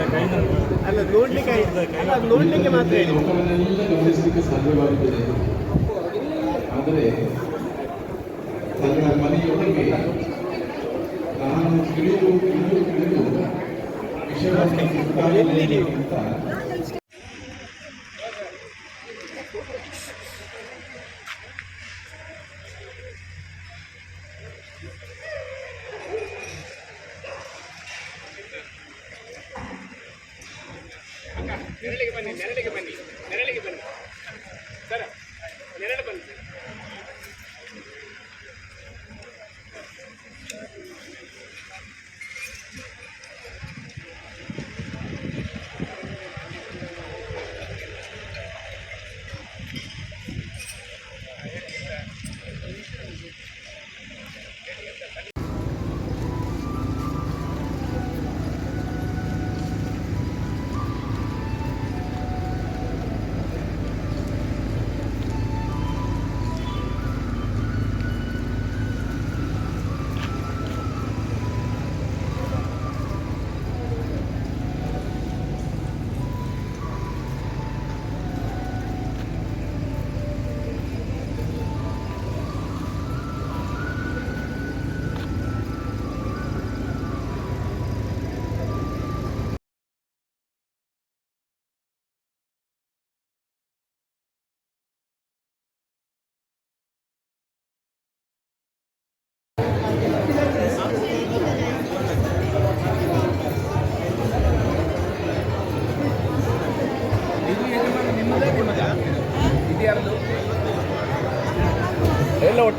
ಅಲ್ಲ ನೋಡ್ಲಿಕ್ಕೆ ಅಲ್ಲ ನೋಡ್ಲಿಕ್ಕೆ ಮಾತ್ರ ಗಮನಿಸಲಿಕ್ಕೆ ಸಾಧ್ಯವಾಗುತ್ತದೆ ಆದರೆ ಮನೆಯೊಳಗೆ ನಾನು ತಿಳಿದು ತಿಳಿದು ತಿಳಿದು ವಿಷಯವನ್ನು ಅಂತ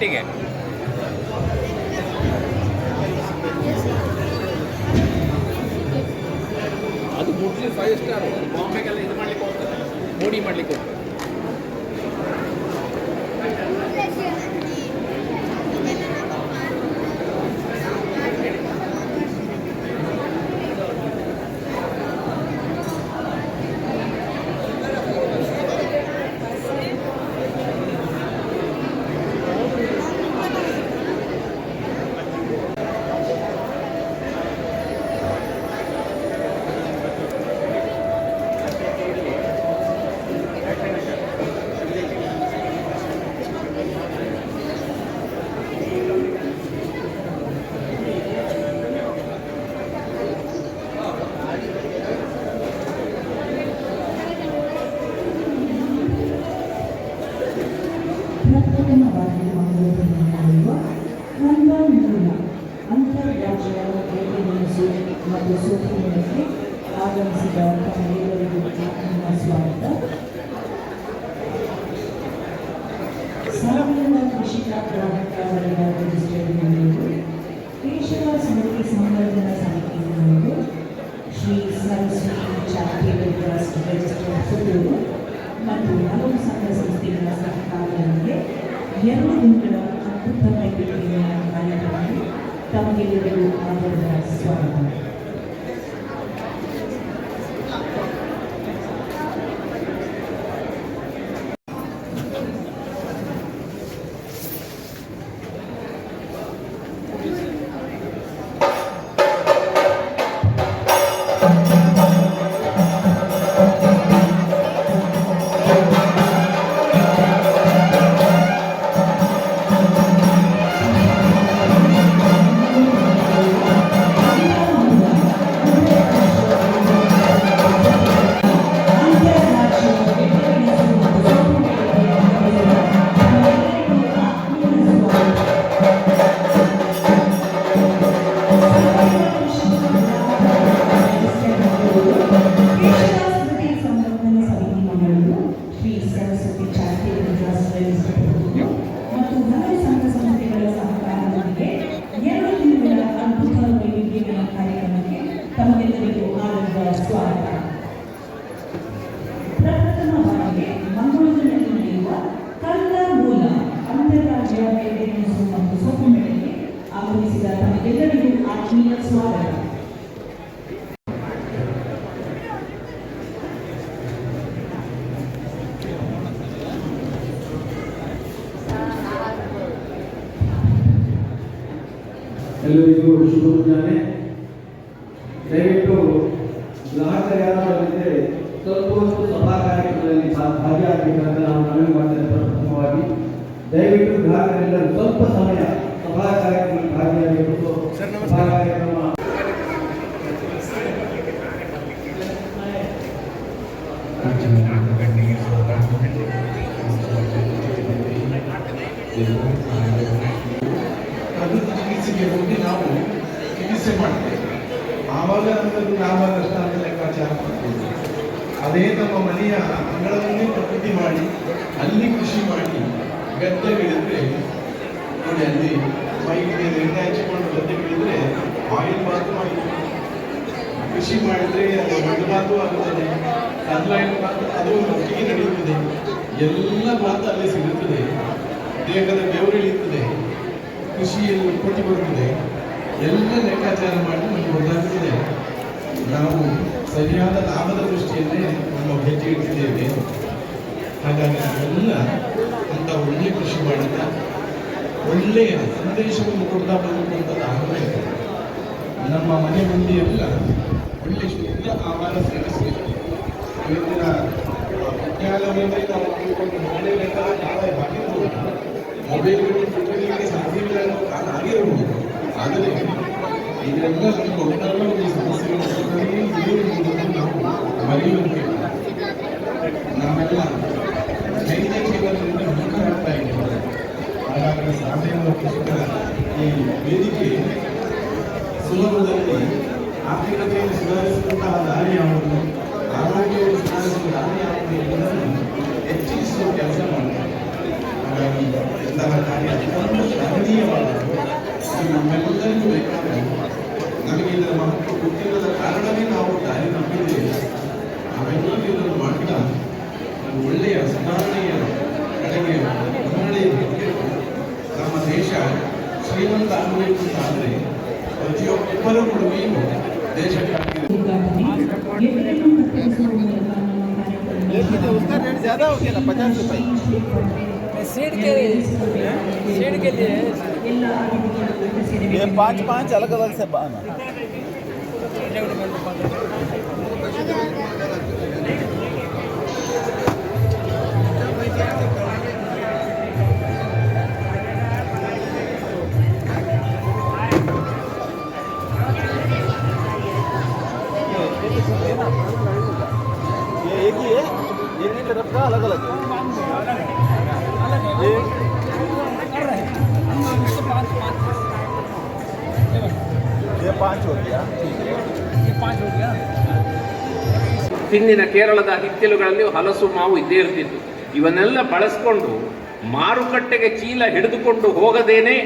ಒಟ್ಟಿಗೆ? ಅದು ಮುಟ್ಲಿ ಫೈವ್ ಸ್ಟಾರ್ ಬಾಂಬೆಗೆಲ್ಲ ಇದು ಮಾಡ್ಲಿಕ್ಕೆ ಹೋಗ್ತದೆ. ಮೋಡಿ ಮಾಡ್ಲಿಕ್ಕೆ ಹೋಗ್ತದೆ. ಕೃಷಿಕ ಗ್ರಾಹಕ ವರ್ಗ ರಿಜಿಸ್ಟರ್ ನಡೆಯುವುದು ಕೇಶವ ಸಮಿತಿ ಸಂವರ್ಧನಾ ಸಮಿತಿ ನಡೆಯುವುದು ಶ್ರೀ ಸರಸ್ವತಿ ಚಾರಿಟೇಬಲ್ ಟ್ರಸ್ಟ್ ಮತ್ತು ಹಲವು ಸಂಘ ಸಂಸ್ಥೆಗಳ ಸಹಕಾರದೊಂದಿಗೆ ಎರಡು ದಿನಗಳ ಅದ್ಭುತ ವೈದ್ಯಕೀಯ ಕಾರ್ಯಕ್ರಮಕ್ಕೆ ತಮಗೆಲ್ಲರಿಗೂ ಸ್ವಾಮಿ ಸ್ವಾಗತ. ಆತ್ಮೀಯ ಸ್ವಾಗತ ಆವಾಗ ನಮ್ಮದು ಲಾಭ ಕಷ್ಟ ಅಂತ ಲೆಕ್ಕಾಚಾರ ಮಾಡ್ತೀವಿ ಅದೇ ನಮ್ಮ ಮನೆಯ ಅಂಗಳವನ್ನೇ ಪ್ರಕೃತಿ ಮಾಡಿ, ಅಲ್ಲಿ ಕೃಷಿ ಮಾಡಿ ಗದ್ದೆಗಳಿದ್ರೆ, ನೋಡಿ ಅಲ್ಲಿ ಮೈಗೆ ಎಣ್ಣೆ ಹಚ್ಚಿಕೊಂಡು ಗದ್ದೆ ಬೀಳಿದ್ರೆ ಆಯಿಲ್ ಬಾತು ಮಾಡಿ ಕೃಷಿ ಮಾಡಿದ್ರೆ ಅದು ಮಣ್ಣು ಬಾತು ಆಗುತ್ತದೆ ಸನ್ಲೈಟ್ ಬಾತು, ಅದು ಒಟ್ಟಿಗೆ ನಡೆಯುತ್ತದೆ. ಎಲ್ಲ ಬಾತು ಅಲ್ಲಿ ಸಿಗುತ್ತದೆ. ದೇಹದ ಬೆವರಿಳಿಯುತ್ತದೆ. ಕೃಷಿಯಲ್ಲಿ ಉತ್ಪತ್ತಿ ಬರುತ್ತದೆ. ಎಲ್ಲ ಲೆಕ್ಕಾಚಾರ ಮಾಡಿ ನಮಗೆ ಗೊತ್ತಾಗುತ್ತಿದೆ ನಾವು ಸರಿಯಾದ ಲಾಭದ ದೃಷ್ಟಿಯಲ್ಲೇ ನಮ್ಮ ಹೆಜ್ಜೆ ಇಟ್ಟಿದ್ದೇವೆ. ಹಾಗಾಗಿ ನಾವೆಲ್ಲ ಅಂತ ಒಳ್ಳೆ ಕೃಷಿ ಮಾಡುತ್ತಾ ಒಳ್ಳೆಯ ಸಂದೇಶವನ್ನು ಕೊಡ್ತಾ ಬಂದಿರುವಂಥದ್ದು ಆಮೇಲೆ ನಮ್ಮ ಮನೆ ಮಂದಿಯೆಲ್ಲ ಒಳ್ಳೆ ಶುದ್ಧ ಆಹಾರ ಸೇವಿಸಬೇಕು ಇವತ್ತಿನ ವಿಜ್ಞಾನವನ್ನೇ ನಾವು ತಿಳ್ಕೊಂಡು ನಾಳೆ ಮೊಬೈಲ್ಗಳು ಸಾಧ್ಯವಿಲ್ಲ ಅನ್ನೋ ಕಾಲ ಆಗಿರಬಹುದು ಆದರೆ ಇದೆಲ್ಲ ಒಟ್ಟಾರೆ ಒಂದು ಸಮಸ್ಯೆಗಳು ನಾವು ಮರೆಯುವಂತೆ ನಾವೆಲ್ಲ ನೈಜ ಜೀವನದಿಂದ ಮುಖರಾಗ್ತಾ ಇದ್ದೇವೆ. ಹಾಗಾದರೆ ಸಾಧನೆಯನ್ನು ಪುಸ್ತಕ ಈ ವೇದಿಕೆ ಸುಲಭದಲ್ಲಿ ಆರ್ಥಿಕತೆಯನ್ನು ಸುಧಾರಿಸಿದಂತಹ ದಾರಿ ಯಾವುದು? ಇದನ್ನು ಮಾಡ್ತಾ ಒಂದು ಒಳ್ಳೆಯ ಸುಧಾರಣೆಯ ಕಡೆಗೆ ಮುನ್ನಡೆಯಬೇಕು ನಮ್ಮ ದೇಶ ಶ್ರೀಮಂತ ಆಗಬೇಕು ಅಂತ ಆದರೆ ಪ್ರತಿಯೊಬ್ಬರ ಕೊಡುಗೆಯು ದೇಶಕ್ಕಾಗಿ ಉದ್ಘಾಟನೆ ಎಲೆಯನ್ನು ಕತ್ತರಿಸುವ ಮೂಲಕ ನಮ್ಮ ಕಾರ್ಯಕ್ರಮ उसका रेट ज़्यादा हो गया ना पचास रुपये सीड के सीड के लिए ಎಲ್ಲ ಅತಿಥಿಗಳು ये पाँच पाँच अलग अलग से बाना एक ही तरफ का अलग अलग है ये ये पाँच हो गया ಹಿಂದಿನ ಕೇರಳದ ಹಿತ್ತಿಲುಗಳಲ್ಲಿ ಹಲಸು ಮಾವು ಇದ್ದೇ ಇರ್ತಿತ್ತು ಇವನ್ನೆಲ್ಲ ಬಳಸ್ಕೊಂಡು ಮಾರುಕಟ್ಟೆಗೆ ಚೀಲ ಹಿಡಿದುಕೊಂಡು ಹೋಗದೇನೆ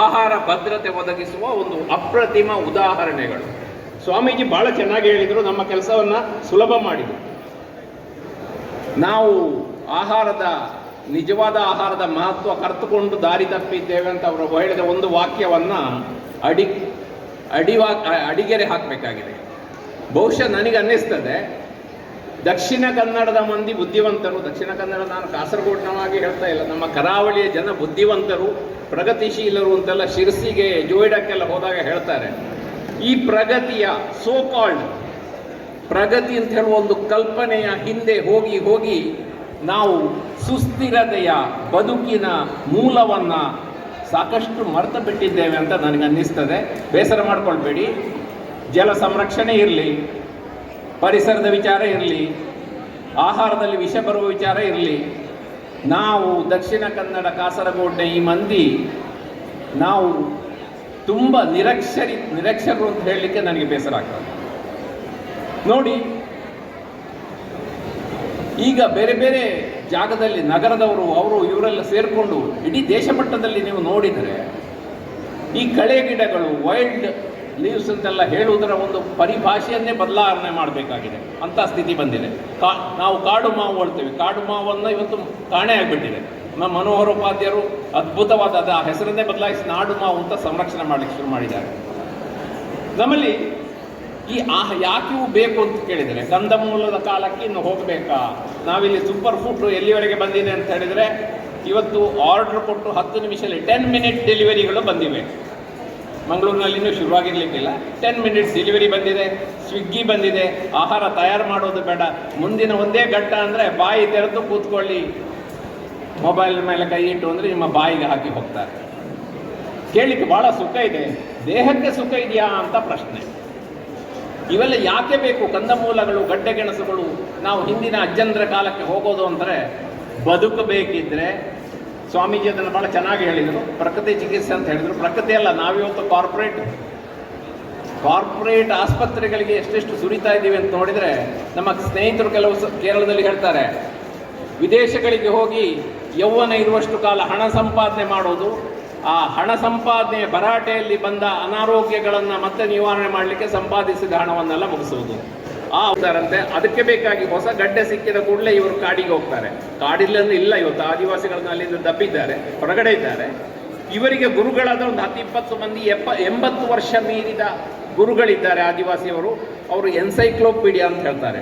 ಆಹಾರ ಭದ್ರತೆ ಒದಗಿಸುವ ಒಂದು ಅಪ್ರತಿಮ ಉದಾಹರಣೆಗಳು ಸ್ವಾಮೀಜಿ ಬಹಳ ಚೆನ್ನಾಗಿ ಹೇಳಿದರು ನಮ್ಮ ಕೆಲಸವನ್ನ ಸುಲಭ ಮಾಡಿದರು ನಾವು ಆಹಾರದ, ನಿಜವಾದ ಆಹಾರದ ಮಹತ್ವ ಕರೆತುಕೊಂಡು ದಾರಿ ತಪ್ಪಿದ್ದೇವೆ ಅಂತ ಅವರು ಹೇಳಿದ ಒಂದು ವಾಕ್ಯವನ್ನು ಅಡಿ, ಅಡಿವಾ, ಅಡಿಗೆರೆ ಹಾಕಬೇಕಾಗಿದೆ. ಬಹುಶಃ ನನಗೆ ಅನ್ನಿಸ್ತದೆ, ದಕ್ಷಿಣ ಕನ್ನಡದ ಮಂದಿ ಬುದ್ಧಿವಂತರು, ದಕ್ಷಿಣ ಕನ್ನಡ ನಾನು ಕಾಸರಗೋಡಿನವಾಗಿ ಹೇಳ್ತಾ ಇಲ್ಲ, ನಮ್ಮ ಕರಾವಳಿಯ ಜನ ಬುದ್ಧಿವಂತರು, ಪ್ರಗತಿಶೀಲರು ಅಂತೆಲ್ಲ ಶಿರಸಿಗೆ, ಜೋಯಿಡಕ್ಕೆಲ್ಲ ಹೋದಾಗ ಹೇಳ್ತಾರೆ, ಈ ಪ್ರಗತಿಯ ಸೋ ಕಾಲ್ಡ್ ಪ್ರಗತಿ ಅಂತ ಹೇಳುವ ಒಂದು ಕಲ್ಪನೆಯ ಹಿಂದೆ ಹೋಗಿ ಹೋಗಿ ನಾವು ಸುಸ್ಥಿರತೆಯ ಬದುಕಿನ ಮೂಲವನ್ನ ಸಾಕಷ್ಟು ಮರೆತು ಬಿಟ್ಟಿದ್ದೇವೆ ಅಂತ ನನಗೆ ಅನ್ನಿಸ್ತದೆ. ಬೇಸರ ಮಾಡಿಕೊಳ್ಬೇಡಿ. ಜಲ ಸಂರಕ್ಷಣೆ ಇರಲಿ, ಪರಿಸರದ ವಿಚಾರ ಇರಲಿ, ಆಹಾರದಲ್ಲಿ ವಿಷ ಬರುವ ವಿಚಾರ ಇರಲಿ, ನಾವು ದಕ್ಷಿಣ ಕನ್ನಡ ಕಾಸರಗೋಡ್ನ ಈ ಮಂದಿ ನಾವು ತುಂಬ ನಿರಕ್ಷರಿ ನಿರಕ್ಷರರು ಅಂತ ಹೇಳಲಿಕ್ಕೆ ನನಗೆ ಬೇಸರ ಆಗ್ತದೆ. ನೋಡಿ. ಈಗ ಬೇರೆ ಬೇರೆ ಜಾಗದಲ್ಲಿ ನಗರದವರು ಅವರು ಇವರೆಲ್ಲ ಸೇರಿಕೊಂಡು ಇಡೀ ದೇಶ ಮಟ್ಟದಲ್ಲಿ ನೀವು ನೋಡಿದರೆ, ಈ ಕಳೆ ಗಿಡಗಳು ವೈಲ್ಡ್ ಲೀವ್ಸ್ ಅಂತೆಲ್ಲ ಹೇಳುವುದರ ಒಂದು ಪರಿಭಾಷೆಯನ್ನೇ ಬದಲಾವಣೆ ಮಾಡಬೇಕಾಗಿದೆ. ಅಂತ ಸ್ಥಿತಿ ಬಂದಿದೆ. ಕಾ, ನಾವು ಕಾಡು ಮಾವು ಹೇಳ್ತೇವೆ ಕಾಡು ಮಾವನ್ನು ಇವತ್ತು ಕಾಣೆ ಆಗಿಬಿಟ್ಟಿದೆ. ನಮ್ಮ ಮನೋಹರ ಉಪಾಧ್ಯಾಯರು ಅದ್ಭುತವಾದ ಅದು ಆ ಹೆಸರನ್ನೇ ಬದಲಾಯಿಸಿ ನಾಡು ಮಾವು ಅಂತ ಸಂರಕ್ಷಣೆ ಮಾಡಲಿಕ್ಕೆ ಶುರು ಮಾಡಿದ್ದಾರೆ. ನಮ್ಮಲ್ಲಿ ಈ ಆಹ ಯಾಕೆ ಬೇಕು ಅಂತ ಕೇಳಿದರೆ ಗಂಧಮೂಲದ ಕಾಲಕ್ಕೆ ಇನ್ನು ಹೋಗಬೇಕಾ? ನಾವಿಲ್ಲಿ ಸೂಪರ್ ಫುಡ್ ಎಲ್ಲಿವರೆಗೆ ಬಂದಿದೆ ಅಂತ ಹೇಳಿದರೆ, ಇವತ್ತು ಆರ್ಡರ್ ಕೊಟ್ಟು ಹತ್ತು ನಿಮಿಷದಲ್ಲಿ ಟೆನ್ ಮಿನಿಟ್ ಡೆಲಿವರಿಗಳು ಬಂದಿವೆ. ಮಂಗಳೂರಿನಲ್ಲಿ ಇನ್ನೂ ಶುರುವಾಗಿರ್ಲಿಕ್ಕಿಲ್ಲ. ಟೆನ್ ಮಿನಿಟ್ಸ್ ಡೆಲಿವರಿ ಬಂದಿದೆ ಸ್ವಿಗ್ಗಿ ಬಂದಿದೆ, ಆಹಾರ ತಯಾರು ಮಾಡೋದು ಬೇಡ. ಮುಂದಿನ ಒಂದೇ ಘಟ್ಟ ಅಂದರೆ ಬಾಯಿ ತೆರೆದು ಕೂತ್ಕೊಳ್ಳಿ. ಮೊಬೈಲ್ ಮೇಲೆ ಕೈ ಇಟ್ಟು ಅಂದರೆ ನಿಮ್ಮ ಬಾಯಿಗೆ ಹಾಕಿ ಹೋಗ್ತಾರೆ. ಕೇಳಲಿಕ್ಕೆ ಭಾಳ ಸುಖ ಇದೆ. ದೇಹಕ್ಕೆ ಸುಖ ಇದೆಯಾ ಅಂತ ಪ್ರಶ್ನೆ. ಇವೆಲ್ಲ ಯಾಕೆ ಬೇಕು? ಕಂದಮೂಲಗಳು ಗಡ್ಡೆಗೆಣಸುಗಳು ನಾವು ಹಿಂದಿನ ಅಜ್ಜಂದ್ರ ಕಾಲಕ್ಕೆ ಹೋಗೋದು ಅಂದರೆ ಬದುಕಬೇಕಿದ್ರೆ ಸ್ವಾಮೀಜಿ ಅದನ್ನು ಭಾಳ ಚೆನ್ನಾಗಿ ಹೇಳಿದರು. ಪ್ರಕೃತಿ ಚಿಕಿತ್ಸೆ ಅಂತ ಹೇಳಿದರು. ಪ್ರಕೃತಿ ಅಲ್ಲ, ನಾವಿವತ್ತು ಕಾರ್ಪೊರೇಟ್ ಕಾರ್ಪೊರೇಟ್ ಆಸ್ಪತ್ರೆಗಳಿಗೆ ಎಷ್ಟೆಷ್ಟು ಸುರಿತಾ ಇದ್ದೀವಿ ಅಂತ ನೋಡಿದರೆ ನಮ್ಮ ಸ್ನೇಹಿತರು ಕೆಲವು ಕೇರಳದಲ್ಲಿ ಹೇಳ್ತಾರೆ, ವಿದೇಶಗಳಿಗೆ ಹೋಗಿ ಯೌವನ ಇರುವಷ್ಟು ಕಾಲ ಹಣ ಸಂಪಾದನೆ ಮಾಡೋದು ಆ ಹಣ ಸಂಪಾದನೆ ಭರಾಟೆಯಲ್ಲಿ ಬಂದ ಅನಾರೋಗ್ಯಗಳನ್ನು ಮತ್ತೆ ನಿವಾರಣೆ ಮಾಡಲಿಕ್ಕೆ ಸಂಪಾದಿಸಿದ ಹಣವನ್ನೆಲ್ಲ ಮುಗಿಸುವುದು. ಆ ಹೋಗ್ತಾರಂತೆ ಅದಕ್ಕೆ ಬೇಕಾಗಿ ಹೊಸ ಗಡ್ಡೆ ಸಿಕ್ಕಿದ ಕೂಡಲೇ ಇವರು ಕಾಡಿಗೆ ಹೋಗ್ತಾರೆ. ಕಾಡಿಲ್ಲಂದ್ರೆ ಇಲ್ಲ ಇವತ್ತು, ಆದಿವಾಸಿಗಳನ್ನ ಅಲ್ಲಿಂದ ದಬ್ಬಿದ್ದಾರೆ, ಹೊರಗಡೆ ಇದ್ದಾರೆ. ಇವರಿಗೆ ಗುರುಗಳಾದ ಒಂದು ಹತ್ತು, ಇಪ್ಪತ್ತು ಮಂದಿ, ಎಪ್ಪ, ಎಂಬತ್ತು ವರ್ಷ ಮೀರಿದ ಗುರುಗಳಿದ್ದಾರೆ ಆದಿವಾಸಿಯವರು. ಅವರು ಎನ್ಸೈಕ್ಲೋಪೀಡಿಯಾ ಅಂತ ಹೇಳ್ತಾರೆ.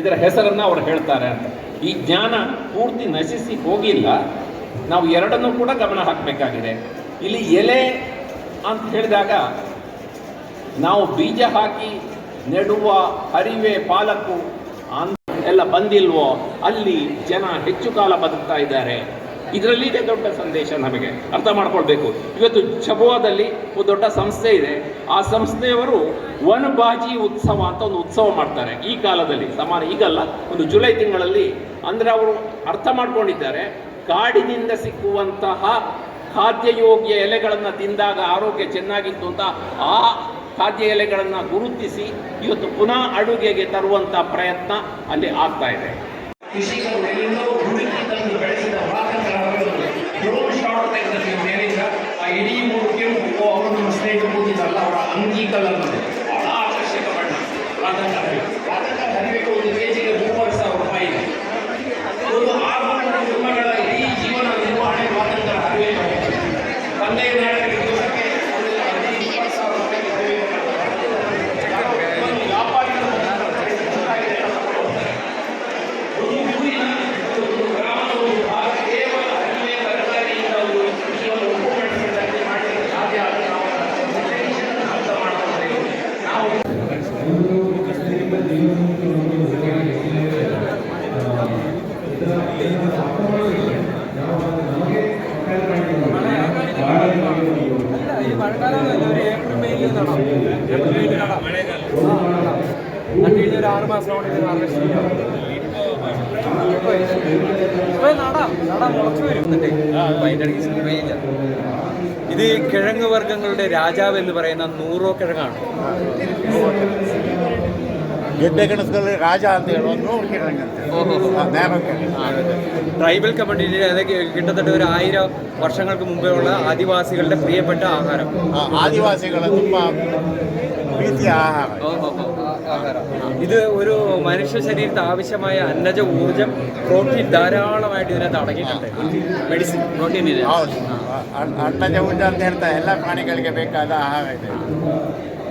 ಇದರ ಹೆಸರನ್ನು ಅವರು ಹೇಳ್ತಾರೆ ಅಂತ. ಈ ಜ್ಞಾನ ಪೂರ್ತಿ ನಶಿಸಿ ಹೋಗಿಲ್ಲ. ನಾವು ಎರಡನ್ನೂ ಕೂಡ ಗಮನ ಹಾಕಬೇಕಾಗಿದೆ. ಇಲ್ಲಿ ಎಲೆ ಅಂತ ಹೇಳಿದಾಗ ನಾವು ಬೀಜ ಹಾಕಿ ನೆಡುವ ಹರಿವೆ ಪಾಲಕು ಎಲ್ಲ ಬಂದಿಲ್ವೋ, ಅಲ್ಲಿ ಜನ ಹೆಚ್ಚು ಕಾಲ ಬದುಕ್ತಾ ಇದ್ದಾರೆ. ಇದರಲ್ಲಿದೆ ದೊಡ್ಡ ಸಂದೇಶ ನಮಗೆ. ಅರ್ಥ ಮಾಡ್ಕೊಳ್ಬೇಕು. ಇವತ್ತು ಚಬುವಾದಲ್ಲಿ ಒಂದು ದೊಡ್ಡ ಸಂಸ್ಥೆ ಇದೆ. ಆ ಸಂಸ್ಥೆಯವರು ವನಬಾಜಿ ಉತ್ಸವ ಅಂತ ಒಂದು ಉತ್ಸವ ಮಾಡ್ತಾರೆ. ಈ ಕಾಲದಲ್ಲಿ ಸಮಾನ ಈಗಲ್ಲ, ಒಂದು ಜುಲೈ ತಿಂಗಳಲ್ಲಿ. ಅಂದರೆ ಅವರು ಅರ್ಥ ಮಾಡ್ಕೊಂಡಿದ್ದಾರೆ. ಕಾಡಿನಿಂದ ಸಿಕ್ಕುವಂತಹ ಖಾದ್ಯಯೋಗ್ಯ ಎಲೆಗಳನ್ನು ತಿಂದಾಗ ಆರೋಗ್ಯ ಚೆನ್ನಾಗಿತ್ತು ಅಂತ ಆ ಖಾದ್ಯ ಎಲೆಗಳನ್ನು ಗುರುತಿಸಿ ಇವತ್ತು ಪುನಃ ಅಡುಗೆಗೆ ತರುವಂಥ ಪ್ರಯತ್ನ ಅಲ್ಲಿ ಆಗ್ತಾ ಇದೆ. ആറ് മാസം കൊണ്ട് ഇത് harvest ചെയ്യാം. ഇപ്പൊ ഇത് ഇപ്പൊ നടാം നടാം മുളച്ചു വരും എന്നിട്ട് അപ്പൊ അതിന്റെ ഇടയ്ക്ക് spray ഇല്ല. ഇത് കിഴങ്ങ് വർഗ്ഗങ്ങളുടെ രാജാവ് എന്ന് പറയുന്ന നൂറോ കിഴങ്ങാണ് ಗೆಡ್ಡೆ ಗೆಣಸುಗಳಲ್ಲಿ ರಾಜ ಅಂತ ಹೇಳುವ ನೂರು ಕಿರಣಂತೆ ನೇರಕ್ಕೆ ട്രൈബൽ കമ്മ്യൂണിറ്റി അതൊക്കെ കിട്ടത്തട്ട ഒരു ആയിരം വർഷങ്ങൾക്ക് മുമ്പേ ഉള്ള ആദിവാസികളുടെ പ്രിയപ്പെട്ട ആഹാരം ಆದಿವಾಸಿಗಳ ತುಂಬ ಪ್ರೀತಿಯ ಆಹಾರ ആഹാരം ഇത് ഒരു മനുഷ്യ ശരീരത്തിന് ആവശ്യമായ അന്നജ ഊർജം പ്രോട്ടീൻ ധാരാളമായിട്ട് ഇതിനകത്ത് അടങ്ങിയിട്ടുണ്ട് മെഡിസിൻ പ്രോട്ടീൻ ಇದೆ ಹೌದು ಅ- ಅನ್ನಜ ಉಂಡ ಅಂತ ಹೇಳ್ತಾರೆ ಎಲ್ಲ ಪ್ರಾಣಿಗಳಿಗೆ ಬೇಕಾದ ಆಹಾರ ಇದೆ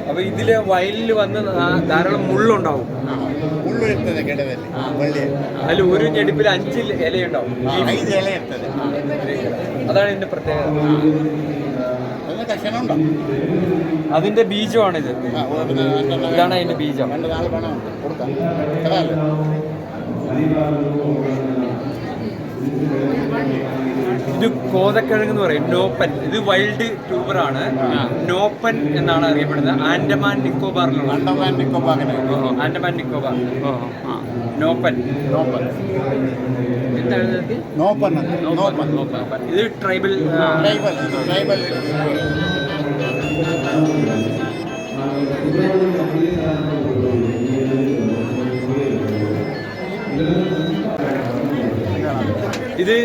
അപ്പൊ ഇതില് വയലിൽ വന്ന് ധാ- ധാരാളം മുള്ളുണ്ടാവും ಮುಳ್ಳು ಇರ್ತದೆ ಗಿಡದಲ್ಲಿ ಬಳ್ಳಿ അതിൽ ഒരു ഞെടുപ്പിൽ അഞ്ച് ഇലയുണ്ടാവും ಐದು ಎಲೆ ಇರ್ತದೆ അതാണ് ഇതിന്റെ പ്രത്യേകത അതിന്റെ ബീജമാണ് ഇത് ഇതാണ് അതിന്റെ ബീജം. കൊടുക്കാം. ഇത് കോതക്കിഴങ്ങ് എന്ന് പറയും. നോപ്പൻ. ഇത് വൈൽഡ് ട്യൂബർ ആണ്. നോപ്പൻ എന്നാണ് അറിയപ്പെടുന്നത്. ആൻഡമാൻ നിക്കോബാറിലുള്ള ആൻഡമാൻ നിക്കോബാർ ആൻഡമാൻ നിക്കോബാർ. നോപ്പൻ. നോപ്പൻ. നോപ്പൻ. നോപ്പൻ. ഇത് ട്രൈബൽ ട്രൈബൽ ട്രൈബൽ ഇത്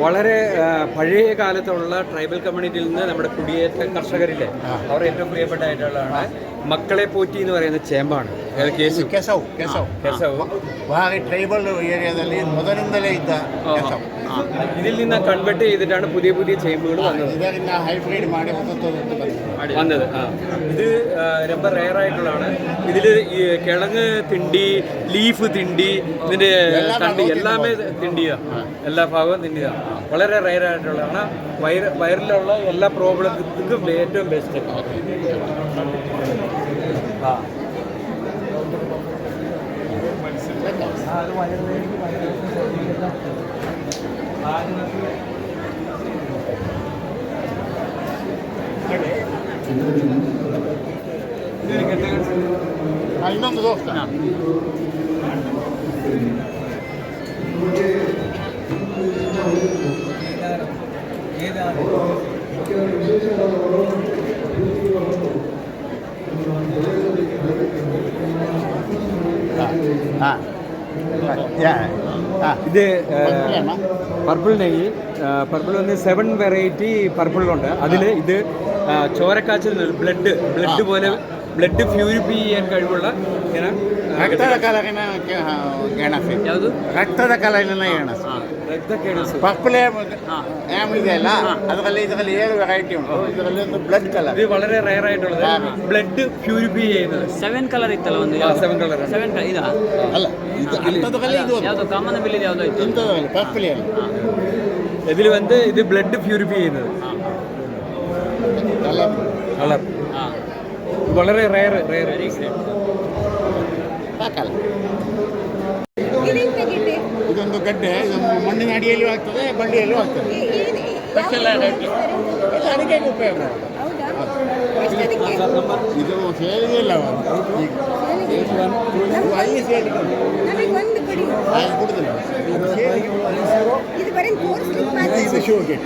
വളരെ ആ, പഴയ കാലത്തുള്ള ട്രൈബൽ കമ്മ്യൂണിറ്റിയിൽ നിന്ന് നമ്മുടെ കുടിയേറ്റ കർഷകരില്ലേ അവർ ഏറ്റവും പ്രിയപ്പെട്ടായിട്ടുള്ളതാണ് മക്കളെ പോറ്റി എന്ന് പറയുന്ന ചേമ്പാണ് അതായത് കേസു ಕೆಸವು ಕೆಸವು ಕೆಸವು ಭಾರಿ ಟ್ರೈಬಲ್ ಏರಿಯಾದಲ್ಲಿ ಮೊದಲಿಂದಲೇ ಇದ್ದ ಕೆಸವು ഇതിൽ നിന്ന് കൺവെർട്ട് ചെയ്തിട്ടാണ് പുതിയ പുതിയ ചേമ്പുകൾ വന്നത്. വന്നത്. ഇത് ரொம்ப റെയർ ആയിട്ടുള്ളതാണ്. ഇതിൽ ഈ കിഴങ്ങ് തിണ്ടി ലീഫ് തിണ്ടി ഇതിന്റെ തണ്ടി എല്ലാമേ തിണ്ടിയാ. എല്ലാ ഭാഗവും തിണ്ടിയാ. വളരെ റെയർ ആയിട്ടുള്ളതാണ്. വയർ വയറിലുള്ള എല്ലാ പ്രോബ്ലംസും ഏറ്റവും ബെസ്റ്റ് ആ. അത് വയറിലേക്ക് വയറിലേക്ക് A ಇನ್ನೊಂದು ದೋಸ್ತ ഇത് പർപ്പിൾ നെയ്യ് പർപ്പിൾ വന്ന് സെവൻ വെറൈറ്റി പർപ്പിളുണ്ട് അതിൽ ഇത് ആ, ചോരക്കാച്ചിൽ ബ്ലഡ് ബ്ലഡ് പോലെ ബ്ലഡ് പ്യൂരിഫൈ ചെയ്യാൻ കഴിവുള്ള ഇങ്ങനെ ರಕ್ತದ ಕಲರಿನ ಗೆಣಸು ಯಾವುದು ರಕ್ತದ ಕಲರಿನ ಗೆಣಸು ರಕ್ತಕೇಣಸು ಪರ್ಪಲ್ ಆಮ್ ಇದೆಯಲ್ಲ ಅದರಲ್ಲಿ ಇದರಲ್ಲಿ ಏಳು ವೆರೈಟಿ ಉಂಟು ಇದರಲ್ಲಿ ಒಂದು ಬ್ಲಡ್ ಕಲರ್ ഇത് വളരെ റയർ ആയിട്ടുള്ളത് ബ്ലഡ് പ്യൂരിഫൈ ചെയ്യുന്നത് ಸೆವೆನ್ ಕಲರ್ ಇತ್ತಲ್ಲ ಒಂದು സെവൻ കളർ ಸೆವೆನ್ ಕಲರ್ ಇದಾ ಅಲ್ಲ ಇದು ಅಂಥದ್ರಲ್ಲಿ ಇದು ಒಂದು ಯಾವುದು ಕಾಮನ್ ಬಿಲ್ ಯಾವ್ದು ಇತ್ತು ಇಂಥದ್ರಲ್ಲಿ ಪರ್ಪಲ್ ಅಲ್ಲಿ ഇതിൽ വന്ന് ഇത് ബ്ലഡ് പ്യൂരിഫൈ ചെയ്യുന്നത് ಕಲರ್ കളർ ಹಾಂ വളരെ റയർ റയർ ಸಾಕಲ್ಲ ಇದೊಂದು ಗಡ್ಡೆ ಇದೊಂದು ಮಣ್ಣಿನ ಅಡಿಯಲ್ಲೂ ಆಗ್ತದೆ ಬಂಡಿಯಲ್ಲೂ ಆಗ್ತದೆ ಸ್ಪೆಷಲ್ ವೆರೈಟಿ ಎಲ್ಲ ಅಡಿಗೆಗೆ ಉಪಯೋಗ ಇದು ಸೇರಿದೆ ಇಲ್ಲ ಈಗ ಅಲ್ಲಿ ಸೇರಿದೆ ನನಗೊಂದು ಕೊಡಿ ಹಾಗೆ ಕೊಡುದಿಲ್ಲ ಅದು ಸೇರಿಗೆ ಇದು ಬರೀ ತೋರಿಸ್ಲಿಕ್ಕೆ ಮಾತ್ರ ಇದು ಶೋಗೆ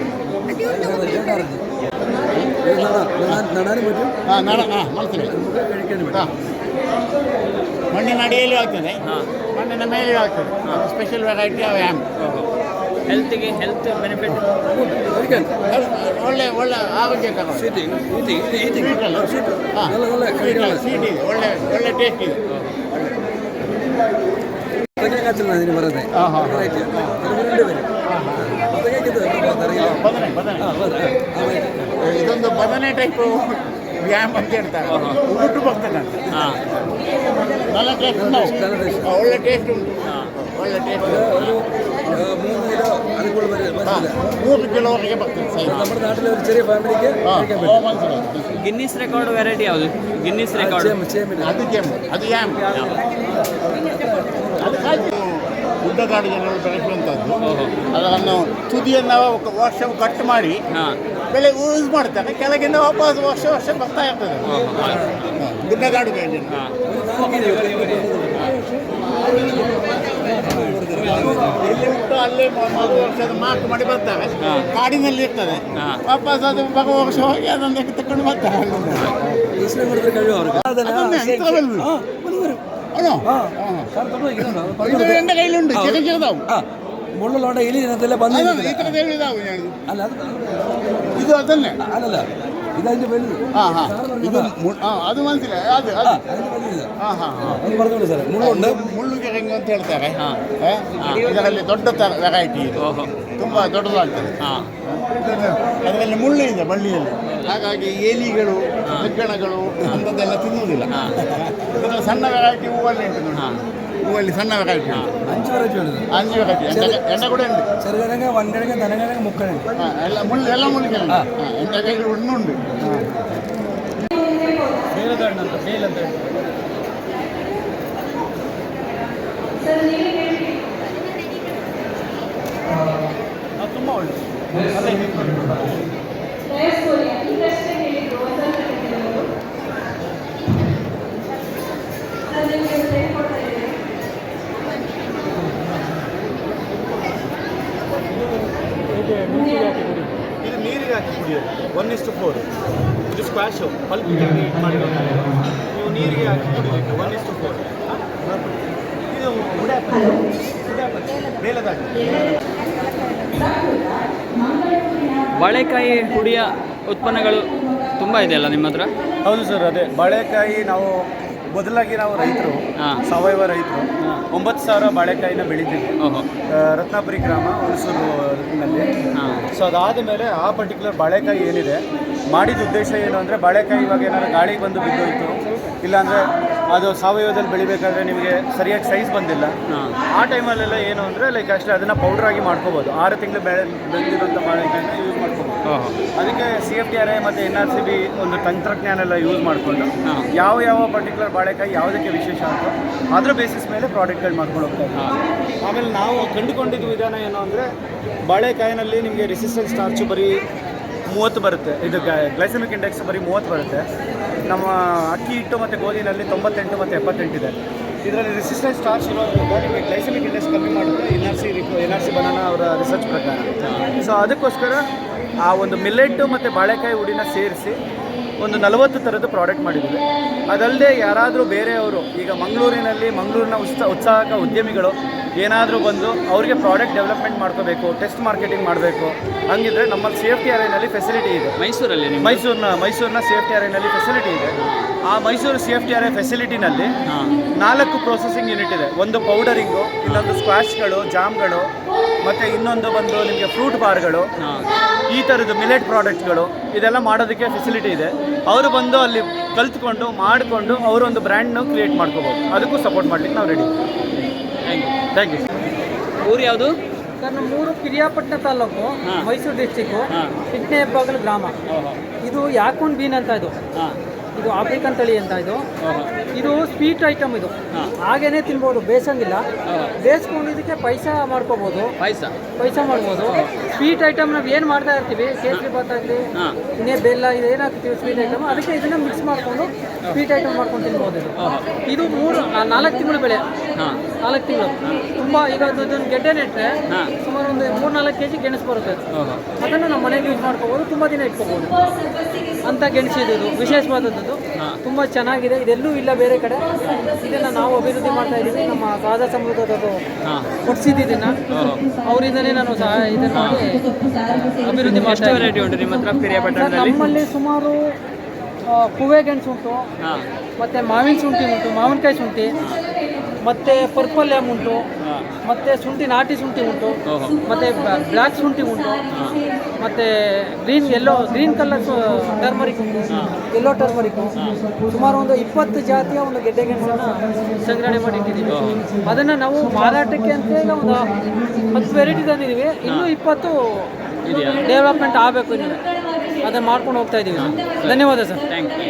ಅದೊಂದು ಹೋಗ್ತಾರೆ ಹಾಂ ಮಣ್ಣಿನ ಅಡಿಯಲ್ಲೂ ಆಗ್ತದೆ. ಮಣ್ಣಿನ ಮೇಲೆ ಆಗ್ತದೆ. ಸ್ಪೆಷಲ್ ವೆರೈಟಿ ಅವು ಹ್ಯಾಮ್ ಹೆಲ್ತ್ಗೆ ಹೆಲ್ತ್ ಬೆನಿಫಿಟ್ ಒಳ್ಳೆ ಒಳ್ಳೆ ಆರೋಗ್ಯಕರ ಸಿಟಿ ಇದೆ ಒಳ್ಳೆ ಒಳ್ಳೆ ಟೇಸ್ಟ್ ಇದೆ. ಹಾಂ ಬದನೆ ಬದನೆ. ಇದೊಂದು ಬದನೆ ಟೈಪ್ ವ್ಯಾಯಾಮ ಅಂತ ಹೇಳ್ತಾರೆ ಉಗುಟ್ಟು ಬರ್ತದೆ ಅಂತ ಹಾಂ നല്ല ടേസ്റ്റ് ഉണ്ടാവും ആ, ಒಳ್ಳೆ ಟೇಸ್ಟ್ ಉಂಟು ಒಳ್ಳೆ ಟೇಸ್ಟ್ ಮೂರು ಕಿಲೋವರೆಗೆ ಬರ್ತದೆ ಸೈಜ್ നമ്മുടെ നാട്ടിലെ ഒരു ചെറിയ ഫാമിലിക്ക് ಹಾಂ മനസ്സിലായി ಗಿನ್ನಿಸ್ ರೆಕಾರ್ಡ್ ವೆರೈಟಿ ಯಾವುದು ಗಿನ್ನಿಸ್ ರೆಕಾರ್ಡ್ ಅದು ಕೆಮ್ಮು ಅದು ಯಾಮ್ ಅದು ಕಾಯ್ತು ಉದ್ದಗಾಡು ಜನಗಳು ಬೆಳೆಸುವಂಥದ್ದು ಅದನ್ನು ತುದಿಯನ್ನು ವರ್ಷ ಕಟ್ ಮಾಡಿ ಹಾಂ ಬೆಳೆ ಯೂಸ್ ಮಾಡ್ತಾರೆ ಕೆಳಗಿಂದ ವಾಪಸ್ ವರ್ಷ ವರ್ಷ ಬರ್ತಾ ಇರ್ತದೆ. ಗುಡ್ಡಗಾಡು ಇಲ್ಲಿ ಅಲ್ಲೇ ವರ್ಷದ ಮಾರ್ಕ್ ಮಾಡಿ ಬರ್ತಾರೆ. ಕಾಡಿನಲ್ಲಿ ಇರ್ತದೆ. ವಾಪಸ್ ಅದು ವರ್ಷ ಹೋಗಿ ಅದನ್ನು ತಕೊಂಡು ಬರ್ತಾರೆ. ಕೈಯಲ್ಲಿ ಕೈಲಿ ಉಂಟು ಚಿಕ್ಕ ಚಿಕ್ಕದಾವು മുള്ളിലോട്ട് എലി ഇനത്തിലെ പന്നി അല്ല അത് ഇത് അതന്നെ അല്ലല്ല ഇതതിന്റെ വലുത് ഇത് അത് മനസ്സിലായി അത് അത് പറഞ്ഞോളൂ സാറേ മുള്ളുണ്ട് മുള്ളു കിഴങ്ങ് ಅಂತ ಹೇಳ್ತಾರೆ ಇದರಲ್ಲಿ ದೊಡ್ಡ ವೆರೈಟಿ ಇದು ತುಂಬ ದೊಡ್ಡದಾಗ್ತದೆ ಅದರಲ್ಲಿ ಮುಳ್ಳು ಇದೆ ಬಳ್ಳಿಯಲ್ಲಿ ಹಾಗಾಗಿ ಎಲಿಗಳು ಹೆಗ್ಗಣಗಳು ಅಂಥದ್ದೆಲ್ಲ ತಿನ್ನುವುದಿಲ್ಲ ಸಣ್ಣ ವೆರೈಟಿ ಹೂವಲ್ಲಿ ಉಂಟು ಹೂವಲ್ಲಿ ಸಣ್ಣ ವೆರೈಟಿ അഞ്ച് വെറൈറ്റി ഉണ്ട് ಅಂಜು ವೆರೈಟಿ ಎಂಡ ಎಂಡ ಕೂಡ ഉണ്ട് ചെറുകിഴങ്ങ് വൻകിഴങ്ങ് തനകിഴങ്ങ് മുക്കിഴങ്ങ് ಹಾ, ಎಲ್ಲ ಮುಳ್ಳು ಎಲ್ಲ ಮುಳ್ಳಿಗೆ ಎಂಡ ಕೈಗಳು ಇನ್ನುಂಟು ಬೇಲದಂಡ ಬೇಲಂತ ತುಂಬ ಒಳ್ಳೆ ಒನ್ ಇಷ್ಟು ಫೋರ್ ಇದು ಸ್ಕ್ವಾಶು ಪಲ್ಪ್ ಮಾಡಿರೋದು ನೀವು ನೀರಿಗೆ ಹಾಕಿ ಕುಡಿಬೇಕು ಒನ್ ಇಷ್ಟು ಫೋರ್ ಇದು ಉಡಾಪಿ ಉಡಾಪಿ ಬೇಲದಾಗಿ ಬಾಳೆಕಾಯಿ ಹುಡಿಯ ಉತ್ಪನ್ನಗಳು ತುಂಬ ಇದೆಯಲ್ಲ ನಿಮ್ಮ ಹತ್ರ? ಹೌದು ಸರ್ ಅದೇ. ಬಾಳೆಕಾಯಿ ನಾವು ಬದಲಾಗಿ ನಾವು ರೈತರು ಸಾವಯವ ರೈತರು ಒಂಬತ್ತು ಸಾವಿರ ಬಾಳೆಕಾಯಿನ ಬೆಳಿತೀವಿ. ರತ್ನಾಪುರಿ ಗ್ರಾಮ ಹುಣಸೂರಿನಲ್ಲಿ ಸೊ ಅದಾದ ಮೇಲೆ ಆ ಪರ್ಟಿಕ್ಯುಲರ್ ಬಾಳೆಕಾಯಿ ಏನಿದೆ ಮಾಡಿದ ಉದ್ದೇಶ ಏನು ಅಂದರೆ ಬಾಳೆಕಾಯಿ ಇವಾಗ ಏನಾದ್ರು ಗಾಳಿಗೆ ಬಂದು ಬಿದ್ದೋಯ್ತು. ಇಲ್ಲಾಂದರೆ ಅದು ಸಾವಯವದಲ್ಲಿ ಬೆಳಿಬೇಕಾದ್ರೆ ನಿಮಗೆ ಸರಿಯಾಗಿ ಸೈಜ್ ಬಂದಿಲ್ಲ. ಆ ಟೈಮಲ್ಲೆಲ್ಲ ಏನು ಅಂದರೆ ಲೈಕ್ ಅಷ್ಟೇ ಅದನ್ನು ಪೌಡರ್ ಆಗಿ ಮಾಡ್ಕೋಬೋದು. ಆರು ತಿಂಗಳು ಬೆಳೆ ಬೆಳೆದಿರುವಂಥ ಬಾಳೆಕಾಯಿನ ಯೂಸ್ ಮಾಡ್ಕೋಬೋದು. ಅದಕ್ಕೆ C F T R I ಮತ್ತು ಎನ್ ಆರ್ ಸಿ ಬಿ ಒಂದು ತಂತ್ರಜ್ಞಾನ ಎಲ್ಲ ಯೂಸ್ ಮಾಡಿಕೊಂಡು ಯಾವ ಯಾವ ಪರ್ಟಿಕ್ಯುಲರ್ ಬಾಳೆಕಾಯಿ ಯಾವುದಕ್ಕೆ ವಿಶೇಷ ಅಂತ ಅದರ ಬೇಸಿಸ್ ಮೇಲೆ ಪ್ರಾಡಕ್ಟ್ಗಳು ಮಾಡ್ಕೊಂಡು ಹೋಗ್ತಾ ಇದ್ದೀವಿ. ಆಮೇಲೆ ನಾವು ಕಂಡುಕೊಂಡಿದ್ದ ವಿಧಾನ ಏನು ಅಂದರೆ ಬಾಳೆಕಾಯಿನಲ್ಲಿ ನಿಮಗೆ ರೆಸಿಸ್ಟೆನ್ಸ್ ಸ್ಟಾರ್ಚು ಬರೀ ಮೂವತ್ತು ಬರುತ್ತೆ. ಇದು ಗ್ಲೈಸಮಿಕ್ ಇಂಡೆಕ್ಸ್ ಬರೀ ಮೂವತ್ತು ಬರುತ್ತೆ. ನಮ್ಮ ಅಕ್ಕಿ ಹಿಟ್ಟು ಮತ್ತು ಗೋಧಿನಲ್ಲಿ ತೊಂಬತ್ತೆಂಟು ಮತ್ತು ಎಪ್ಪತ್ತೆಂಟಿದೆ ಇದರಲ್ಲಿ ರೆಸಿಸ್ಟೆನ್ಸ್ ಸ್ಟಾರ್ಚ್ ಇರೋದ್ರಿಂದ ನಿಮಗೆ ಗ್ಲೈಸಮಿಕ್ ಇಂಡೆಕ್ಸ್ ಕಮ್ಮಿ ಮಾಡುತ್ತೆ. N R C N R C banana ಅವರ ರಿಸರ್ಚ್ ಪ್ರಕಾರ. ಸೊ ಅದಕ್ಕೋಸ್ಕರ ಆ ಒಂದು ಮಿಲ್ಲೆಟ್ಟು ಮತ್ತು ಬಾಳೆಕಾಯಿ ಹುಡಿನ ಸೇರಿಸಿ ಒಂದು ನಲವತ್ತು ಥರದ ಪ್ರಾಡಕ್ಟ್ ಮಾಡಿದ್ದೀವಿ. ಅದಲ್ಲದೆ ಯಾರಾದರೂ ಬೇರೆಯವರು ಈಗ ಮಂಗಳೂರಿನಲ್ಲಿ ಮಂಗಳೂರಿನ ಉತ್ಸ ಉತ್ಸಾಹಕ ಉದ್ಯಮಿಗಳು ಏನಾದರೂ ಬಂದು ಅವರಿಗೆ ಪ್ರಾಡಕ್ಟ್ ಡೆವಲಪ್ಮೆಂಟ್ ಮಾಡ್ಕೋಬೇಕು ಟೆಸ್ಟ್ ಮಾರ್ಕೆಟಿಂಗ್ ಮಾಡಬೇಕು ಹಂಗಿದ್ರೆ ನಮ್ಮಲ್ಲಿ ಸೇಫ್ಟಿ ಅರೇನಲ್ಲಿ ಫೆಸಿಲಿಟಿ ಇದೆ. ಮೈಸೂರಲ್ಲಿ ಮೈಸೂರಿನ ಮೈಸೂರಿನ ಸೇಫ್ಟಿ ಅರೇನಲ್ಲಿ ಫೆಸಿಲಿಟಿ ಇದೆ. ಆ ಮೈಸೂರು ಸೇಫ್ಟಿ ಅರೇ ಫೆಸಿಲಿಟಿನಲ್ಲಿ ನಾಲ್ಕು ಪ್ರೊಸೆಸಿಂಗ್ ಯೂನಿಟ್ ಇದೆ. ಒಂದು ಪೌಡರಿಂಗು ಇಲ್ಲೊಂದು ಸ್ಕ್ವಾಶ್ಗಳು ಜಾಮ್ಗಳು ಮತ್ತು ಇನ್ನೊಂದು ಬಂದು ನಿಮಗೆ ಫ್ರೂಟ್ ಬಾರ್ಗಳು ಈ ಥರದ್ದು ಮಿಲೆಟ್ ಪ್ರಾಡಕ್ಟ್ಗಳು ಇದೆಲ್ಲ ಮಾಡೋದಕ್ಕೆ ಫೆಸಿಲಿಟಿ ಇದೆ. ಅವರು ಬಂದು ಅಲ್ಲಿ ಕಲ್ತ್ಕೊಂಡು ಮಾಡಿಕೊಂಡು ಅವರೊಂದು ಬ್ರ್ಯಾಂಡ್ನ ಕ್ರಿಯೇಟ್ ಮಾಡ್ಕೋಬೋದು. ಅದಕ್ಕೂ ಸಪೋರ್ಟ್ ಮಾಡ್ಲಿಕ್ಕೆ ನಾವು ರೆಡಿ ಥ್ಯಾಂಕ್ ಯು ಊರು ಯಾವುದು? ಸರ್ ನಮ್ಮೂರು ಪಿರಿಯಾಪಟ್ಟಣ ತಾಲೂಕು. ಮೈಸೂರು ಡಿಸ್ಟಿಕ್ಕು ಹಾಂ. ಇಟ್ನೆ ಹೆಬ್ಬಾಗಲು ಗ್ರಾಮ. ಇದು ಯಾಕೊಂಡು ಬೀನ್ ಅಂತ ಇದು? ಇದು ಆಫ್ರಿಕನ್ ತಳಿ ಅಂತ ಇದು. ಇದು ಸ್ವೀಟ್ ಐಟಮ್ ಇದು. ಹಾಗೇನೆ ತಿನ್ಬೋದು ಬೇಸಂಗಿಲ್ಲ ಬೇಯಿಸ್ಕೊಂಡು ಇದಕ್ಕೆ ಪೈಸ ಮಾಡ್ಕೋಬೋದು. ಪಾಯಸ? ಪೈಸ ಮಾಡ್ಬೋದು. ಸ್ವೀಟ್ ಐಟಮ್ ನಾವು ಏನು ಮಾಡ್ತಾ ಇರ್ತೀವಿ? ಕೇಸರಿ ಭಾತ್ ಆಗಲಿ ಇನ್ನೇ ಬೆಲ್ಲ ಇದು ಏನಾಗ್ತೀವಿ ಸ್ವೀಟ್ ಐಟಮ್? ಅದಕ್ಕೆ ಇದನ್ನ ಮಿಕ್ಸ್ ಮಾಡಿಕೊಂಡು ಸ್ವೀಟ್ ಐಟಮ್ ಮಾಡ್ಕೊಂಡು ತಿನ್ಬೋದು ಇದು. ಇದು ಮೂರು ನಾಲ್ಕು ತಿಂಗಳು ಬೆಳೆ. ನಾಲ್ಕು ತಿಂಗಳು. ತುಂಬ ಈಗ ಒಂದು ಇದೊಂದು ಗೆಡ್ಡೆ ನೆಟ್ಟರೆ ಸುಮಾರು ಒಂದು ಮೂರು ನಾಲ್ಕು ಕೆ ಜಿ ಗೆಣಸು ಬರುತ್ತೆ. ಅದನ್ನು ನಮ್ಮ ಮನೆಗೆ ಯೂಸ್ ಮಾಡ್ಕೋಬೋದು ತುಂಬ ದಿನ ಇಟ್ಕೋಬೋದು. ಅಂತ ಗೆಣಸಿದ್ದು ವಿಶೇಷವಾದದ್ದು. ತುಂಬ ಚೆನ್ನಾಗಿದೆ. ಇದೆಲ್ಲೂ ಇಲ್ಲ ಬೇರೆ ಕಡೆ. ಇದನ್ನು ನಾವು ಅಭಿವೃದ್ಧಿ ಮಾಡ್ತಾ ಇದ್ದೀವಿ. ನಮ್ಮ ಸಹಜ ಸಮೃದ್ಧದ್ದು ಹಾಂ. ಕೊಡ್ಸಿದ್ದು ಇದನ್ನು. ಓಹೋ ಅವರಿಂದಲೇ ನಾನು ಸಹ ಇದನ್ನು ಮಾಡಿ ಅಭಿವೃದ್ಧಿ ಎಷ್ಟು ಮಾಡ್ತಾ ವೆರೈಟಿ ಉಂಟು ನಿಮ್ಮ ಹತ್ರ ಸರ್, ನಮ್ಮಲ್ಲಿ ಸುಮಾರು ಗೆಣಸು ಉಂಟು. ಮತ್ತು ಮಾವಿನ ಶುಂಠಿ ಉಂಟು ಮಾವಿನಕಾಯಿ ಶುಂಠಿ ಮತ್ತು ಪರ್ಪಲ್ ಲ್ಯಾಮ್ ಉಂಟು. ಮತ್ತು ಶುಂಠಿ ನಾಟಿ ಶುಂಠಿ ಉಂಟು. ಮತ್ತೆ ಬ್ಲ್ಯಾಕ್ ಶುಂಠಿ ಉಂಟು. ಮತ್ತು green yellow green colour turmeric ಉಂಟು. ಎಲ್ಲೋ ಟರ್ಮರಿಕ್ ಸುಮಾರು ಒಂದು ಇಪ್ಪತ್ತು ಜಾತಿಯ ಒಂದು ಗೆಡ್ಡೆ ಗೆಣಸನ್ನು ಸಂಗ್ರಹಣೆ ಮಾಡಿ ಇಟ್ಟಿದ್ದೀವಿ ಅದನ್ನು ನಾವು ಮಾರಾಟಕ್ಕೆ ಅಂತ ಈಗ ಒಂದು ಹತ್ತು ವೆರೈಟಿ ತಂದಿದ್ದೀವಿ. ಇನ್ನೂ ಇಪ್ಪತ್ತು? ಡೆವಲಪ್ಮೆಂಟ್ ಆಗಬೇಕು ಅದನ್ನು ಮಾಡ್ಕೊಂಡು ಹೋಗ್ತಾ ಇದ್ದೀವಿ ಧನ್ಯವಾದ ಸರ್. Thank you